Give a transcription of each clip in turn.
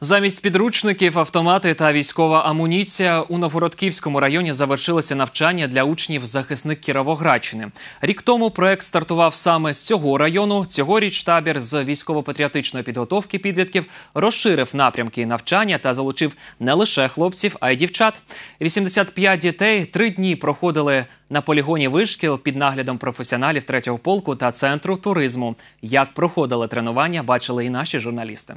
Замість підручників, автомати та військова амуніція у Новгородківському районі завершилося навчання для учнів захисник Кіровоградщини. Рік тому проект стартував саме з цього району. Цьогоріч табір з військово-патріотичної підготовки підлітків розширив напрямки навчання та залучив не лише хлопців, а й дівчат. 85 дітей три дні проходили на полігоні вишкіл під наглядом професіоналів третього полку та центру туризму. Як проходили тренування, бачили і наші журналісти.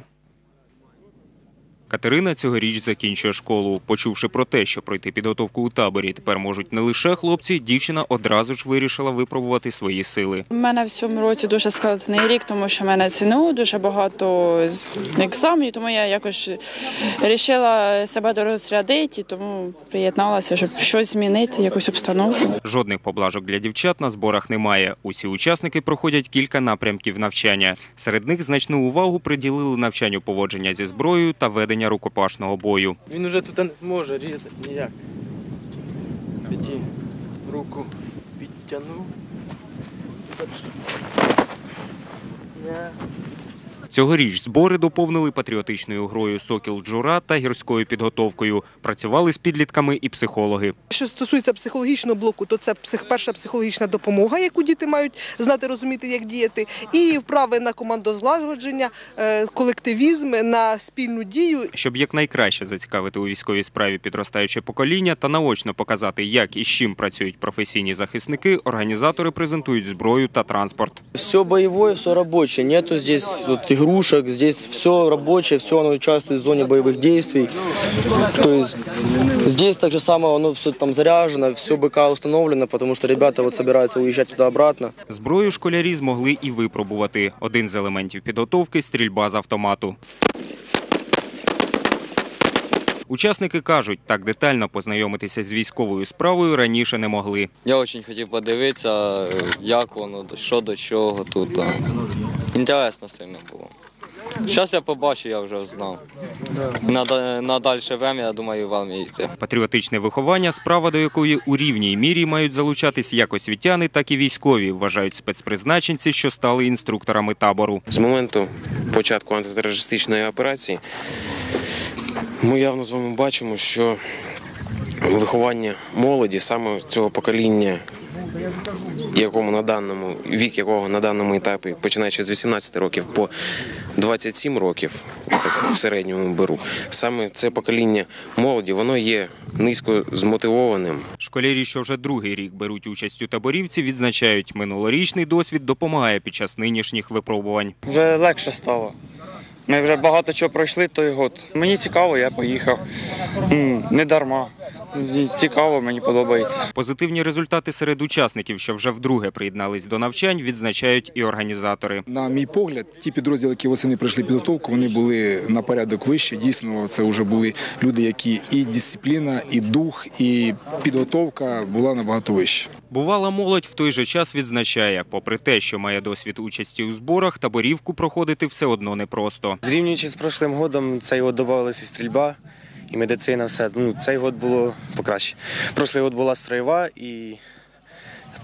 Катерина цьогоріч закінчує школу. Почувши про те, що пройти підготовку у таборі тепер можуть не лише хлопці, дівчина одразу ж вирішила випробувати свої сили. У мене в цьому році дуже складний рік, тому що в мене ЦНУ, дуже багато з- екзаменів, тому я якось вирішила себе дорозрядити, тому приєдналася, щоб щось змінити, якусь обстановку. Жодних поблажок для дівчат на зборах немає. Усі учасники проходять кілька напрямків навчання. Серед них значну увагу приділили навчанню поводження зі зброєю та ведення рукопашного бою. Він уже тут не зможе різати ніяк. Тоді руку підтягнув. Цьогоріч збори доповнили патріотичною грою Сокіл Джура та гірською підготовкою. Працювали з підлітками і психологи. Що стосується психологічного блоку, то це псих, перша психологічна допомога, яку діти мають знати, розуміти, як діяти, і вправи на командозлагодження, е, колективізм, на спільну дію. Щоб якнайкраще зацікавити у військовій справі підростаюче покоління та наочно показати, як і з чим працюють професійні захисники, організатори презентують зброю та транспорт. Все боевое, все рабочее. Нету здесь вот игрушек, здесь все рабочее, все оно участвует в зоне боевых действий. То есть здесь так же самое, оно все там заряжено, все БК установлено, потому что ребята вот собираются уезжать туда-обратно. Зброю школярі змогли і випробувати. Один з елементів підготовки стрільба з автомату. Учасники кажуть, так детально познайомитися з військовою справою раніше не могли. Я дуже хотів подивитися, як воно, що до чого тут. Інтересно сильно було. Зараз я побачу, я вже знав. На, на далі время, я думаю, в армію йти. Патріотичне виховання справа до якої у рівній мірі мають залучатись як освітяни, так і військові, вважають спецпризначенці, що стали інструкторами табору. З моменту початку антитерористичної операції ми явно з вами бачимо, що виховання молоді, саме цього покоління, якому на даному вік якого на даному етапі, починаючи з 18 років по 27 років, так в середньому беру, саме це покоління молоді, воно є низько змотивованим. Школярі, що вже другий рік беруть участь у таборівці, відзначають, минулорічний досвід допомагає під час нинішніх випробувань. Вже легше стало. Ми вже багато чого пройшли той год. Мені цікаво, я поїхав. Не дарма. Цікаво, мені подобається. Позитивні результати серед учасників, що вже вдруге приєднались до навчань, відзначають і організатори. На мій погляд, ті підрозділи, які восени пройшли підготовку, вони були на порядок вище. Дійсно, це вже були люди, які і дисципліна, і дух, і підготовка була набагато вища. Бувала молодь в той же час відзначає, попри те, що має досвід участі у зборах, таборівку проходити все одно непросто. Зрівнюючи з прошлим годом, цей год додавалася стрільба, і медицина, все. Ну, цей год було покраще. Прошлий год була строєва і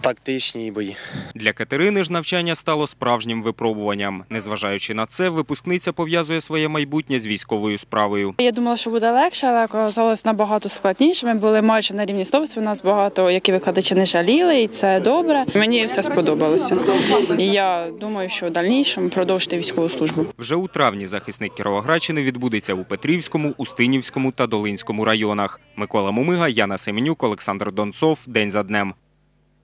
тактичні бої. Для Катерини ж навчання стало справжнім випробуванням. Незважаючи на це, випускниця пов'язує своє майбутнє з військовою справою. Я думала, що буде легше, але оказалось набагато складніше. Ми були майже на рівні 100%, У нас багато, які викладачі не жаліли, і це добре. Мені все сподобалося. І я думаю, що в дальнішому продовжити військову службу. Вже у травні захисник Кіровоградщини відбудеться у Петрівському, Устинівському та Долинському районах. Микола Мумига, Яна Семенюк, Олександр Донцов. День за днем.